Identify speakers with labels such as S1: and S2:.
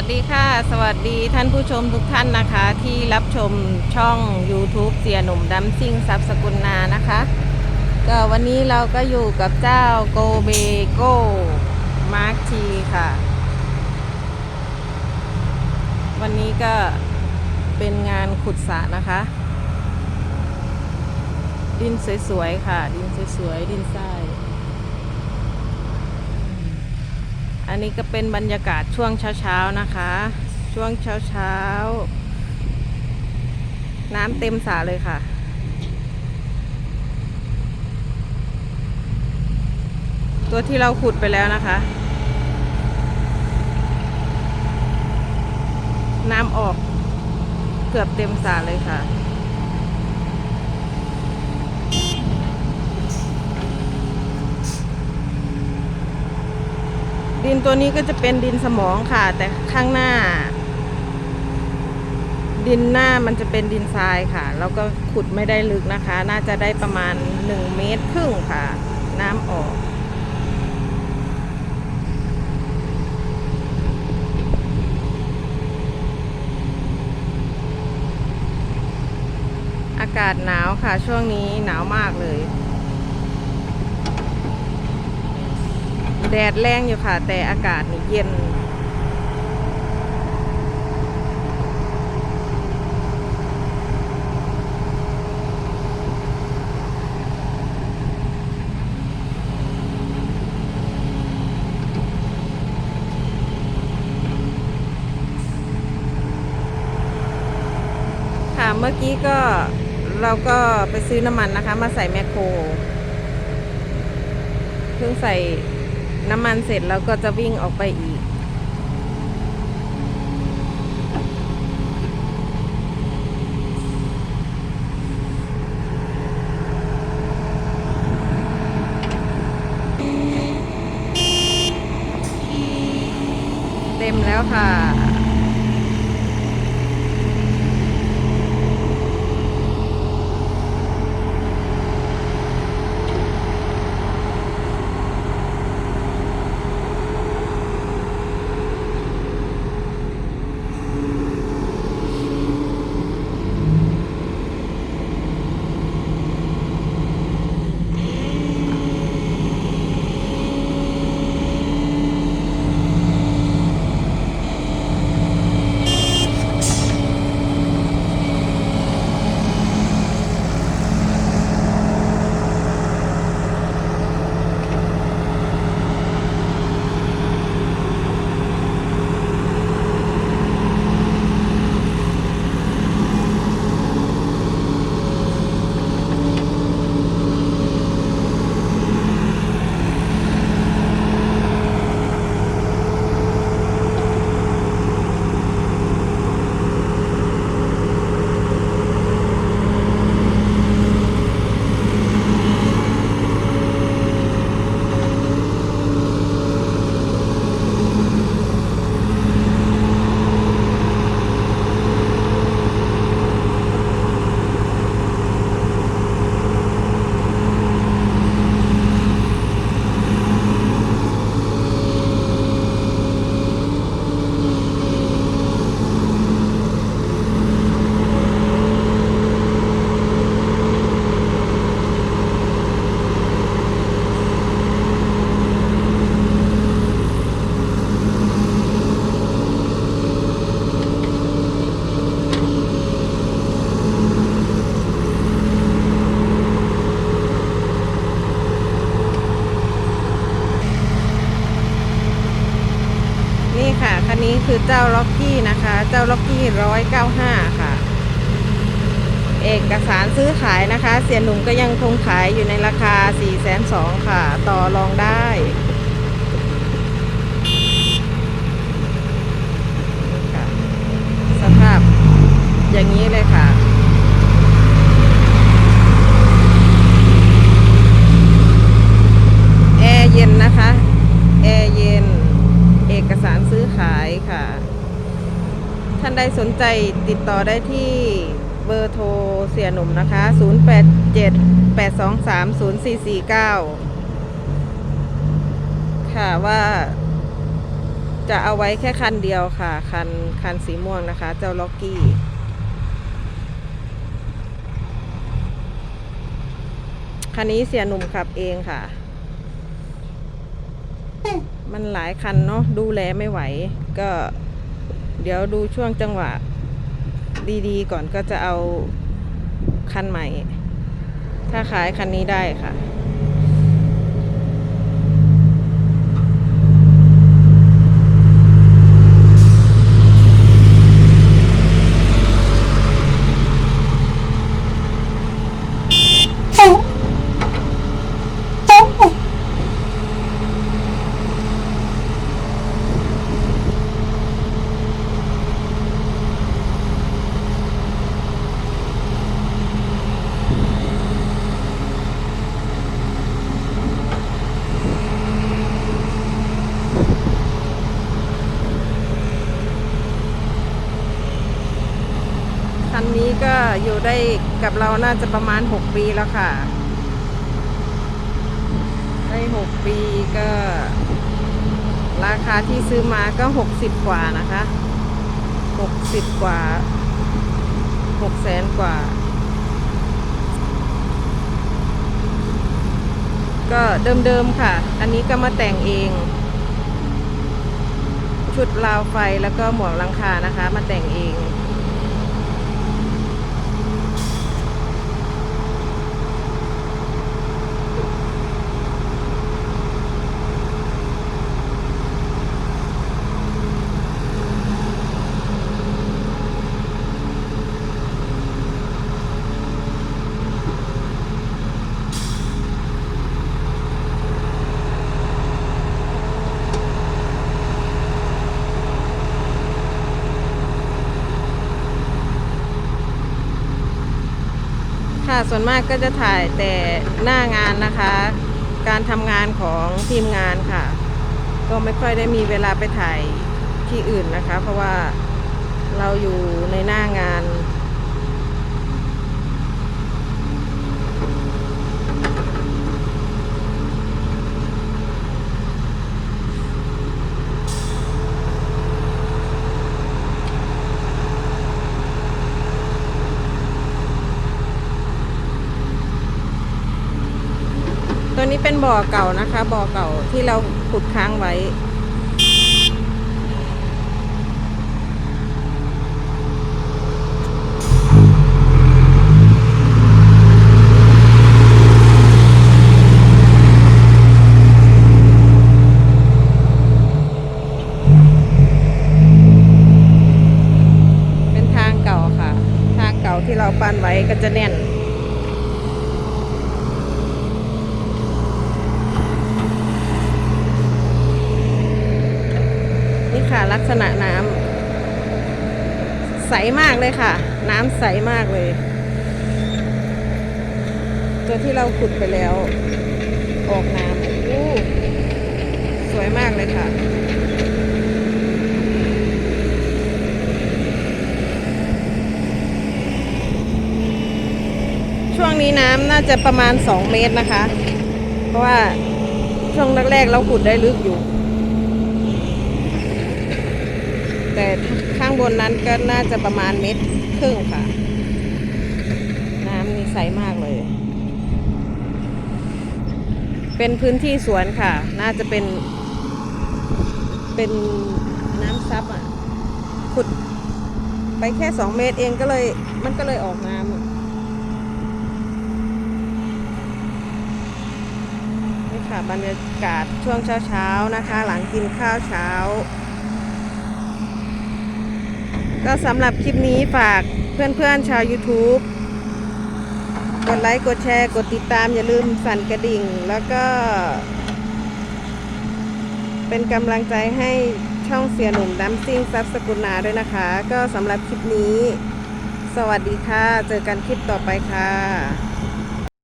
S1: วัสดีค่ะ สวัสดีท่านผู้ชมทุกท่านนะคะ ที่รับชมช่อง YouTube เสียหนุ่มดัมซิ่งซับสกุลนานะคะ ก็วันนี้เราก็อยู่กับเจ้าโกเบโกมาร์คทีค่ะ วันนี้ก็เป็นงานขุดสระนะคะ ดินสวยๆค่ะ ดินสวยๆดินทราย อันนี้ก็เป็นบรรยากาศช่วงเช้าๆนะคะ ช่วงเช้าๆ น้ำเต็มสระเลยค่ะ ตัวที่เราขุดไปแล้วนะคะ น้ำออกเกือบเต็มสระเลยค่ะ ดินตัวนี้ก็จะเป็นดินสมองค่ะ แต่ข้างหน้า ดินหน้ามันจะเป็นดินทรายค่ะ แล้วก็ขุดไม่ได้ลึกนะคะ น่าจะได้ประมาณ1เมตรครึ่งค่ะ น้ำออกอากาศหนาวค่ะ ช่วงนี้หนาวมากเลย แดดแรงอยู่ค่ะ แต่อากาศนี่เย็น ค่ะเมื่อกี้ก็เราก็ไปซื้อน้ำมันนะคะ มาใส่แมคโครเพิ่งใส่ น้ำมันเสร็จแล้วก็จะวิ่งออกไปอีก เต็มแล้วค่ะ นี่ค่ะคันนี้คือเจ้าล็อกกี้นะคะ เจ้าล็อกกี้ร้อยเก้าห้าค่ะ เอกสารซื้อขายนะคะ เสียหนุ่มก็ยังคงขายอยู่ในราคา4ี่แสนสองค่ะ ต่อรองได้นี่ค่ะ สภาพอย่างนี้เลยค่ะ แอร์เย็นนะคะ แอร์เย็น เอกสารซื้อขายค่ะ ท่านใด สนใจติดต่อได้ที่เบอร์โทรเสียหนุ่มนะคะ 087 823 0449 ค่ะว่าจะเอาไว้แค่คันเดียวค่ะ คันคันสีม่วงนะคะ เจ้าล็อกกี้คันนี้เสียหนุ่มขับเองค่ะ มันหลายคันเนาะดูแลไม่ไหวก็ เดี๋ยวดูช่วงจังหวะดีๆ ก่อนก็จะเอาคันใหม่ ถ้าขายคันนี้ได้ค่ะ คันนี้ก็อยู่ได้กับเราน่าจะประมาณ 6 ปีแล้วค่ะ ได้ 6 ปีก็ ราคาที่ซื้อมาก็ 60 กว่านะคะ 60 กว่า6แสนกว่า ก็เดิมๆค่ะ อันนี้ก็มาแต่งเอง ชุดราวไฟแล้วก็หมวกลังคานะคะ มาแต่งเอง ส่วนมากก็จะถ่ายแต่หน้างานนะคะ การทำงานของทีมงานค่ะ ก็ไม่ค่อยได้มีเวลาไปถ่ายที่อื่นนะคะ เพราะว่าเราอยู่ในหน้างาน นี้เป็นบ่อเก่านะคะ บ่อเก่าที่เราขุดค้างไว้ เป็นทางเก่าค่ะ ทางเก่าที่เราปั้นไว้ก็จะแน่น นี่ค่ะลัก ษณะน้ำใสมากเลยค่ะ น้ำใสมากเลย ตัวที่เราขุดไปแล้ว ออกน้ำโอ้สวยมากเลยค่ะช่วงนี้น้ำน่าจะประมาณ 2 เมตรนะคะ เพราะว่าช่วงแรกๆเราขุดได้ลึกอยู่ แต่ข้างบนนั้นก็น่าจะประมาณเม็ดครึ่งค่ะ น้ำนี่ใสมากเลย เป็นพื้นที่สวนค่ะ น่าจะเป็น เป็นน้ำซับอะ ขุดไปแค่สองเมตรเองก็เลย มันก็เลยออกน้ำอะนี่ค่ะบรรยากาศช่วงเช้าๆนะคะ หลังกินข้าวเช้า ก็สำหรับคลิปนี้ฝากเพื่อนๆชาว YouTube กดไลค์ กดแชร์ กดติดตามอย่าลืมสั่นกระดิ่ง แล้วก็ เป็นกำลังใจให้ช่องเสียหนุ่มดัมซิ่งซับสกุลนาด้วยนะคะ ก็สำหรับคลิปนี้ สวัสดีค่ะ เจอกันคลิปต่อไปค่ะ